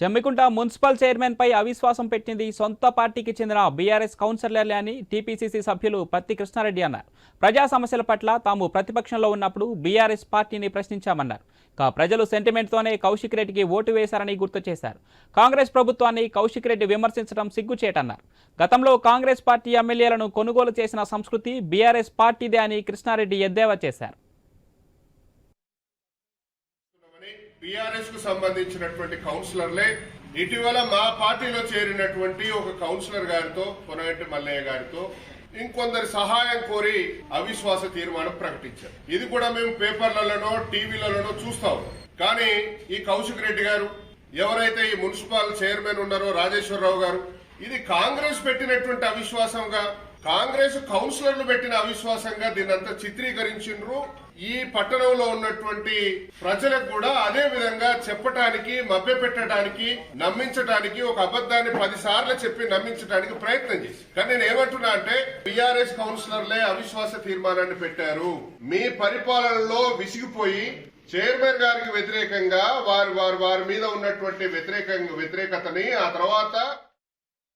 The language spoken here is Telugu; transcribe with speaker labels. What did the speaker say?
Speaker 1: జమ్మికుంట మున్సిపల్ చైర్మన్పై అవిశ్వాసం పెట్టింది సొంత పార్టీకి చెందిన బీఆర్ఎస్ కౌన్సిలర్లే అని టీపీసీసీ సభ్యులు పత్తి కృష్ణారెడ్డి అన్నారు. ప్రజా సమస్యల పట్ల తాము ప్రతిపక్షంలో ఉన్నప్పుడు బీఆర్ఎస్ పార్టీని ప్రశ్నించామన్నారు. కా ప్రజలు సెంటిమెంట్తోనే కౌశిక్ రెడ్డికి ఓటు వేశారని గుర్తు చేశారు. కాంగ్రెస్ ప్రభుత్వాన్ని కౌశిక్ రెడ్డి విమర్శించడం సిగ్గుచేటన్నారు. గతంలో కాంగ్రెస్ పార్టీ ఎమ్మెల్యేలను కొనుగోలు చేసిన సంస్కృతి బీఆర్ఎస్ పార్టీదే అని కృష్ణారెడ్డి ఎద్దేవా చేశారు.
Speaker 2: బీఆర్ఎస్కు సంబంధించినటువంటి కౌన్సిలర్లే ఇటీవల మా పార్టీలో చేరినటువంటి ఒక కౌన్సిలర్ గారితో పొనగంటి మల్లయ్య గారితో ఇంకొందరి సహాయం కోరి అవిశ్వాస తీర్మానం ప్రకటించారు. ఇది కూడా మేము పేపర్లలోనో టీవీలలోనో చూస్తాం కానీ ఈ కౌశిక్ రెడ్డి గారు ఎవరైతే ఈ మున్సిపల్ చైర్మన్ ఉన్నారో రాజేశ్వరరావు గారు ఇది కాంగ్రెస్ పెట్టినటువంటి అవిశ్వాసంగా కాంగ్రెస్ కౌన్సిలర్లు పెట్టిన అవిశ్వాసంగా దీన్నంతా చిత్రీకరించిండ్రు. ఈ పట్టణంలో ఉన్నటువంటి ప్రజలకు కూడా అదే విధంగా చెప్పటానికి మభ్య పెట్టడానికి నమ్మించడానికి ఒక అబద్దాన్ని పది సార్లు చెప్పి నమ్మించడానికి ప్రయత్నం చేసి. కానీ నేను ఏమంటున్నా అంటే బీఆర్ఎస్ కౌన్సిలర్లే అవిశ్వాస తీర్మానాన్ని పెట్టారు. మీ పరిపాలనలో విసిగిపోయి చైర్మన్ గారికి వ్యతిరేకంగా వారి వారి వారి మీద ఉన్నటువంటి వ్యతిరేకంగా వ్యతిరేకతని ఆ తర్వాత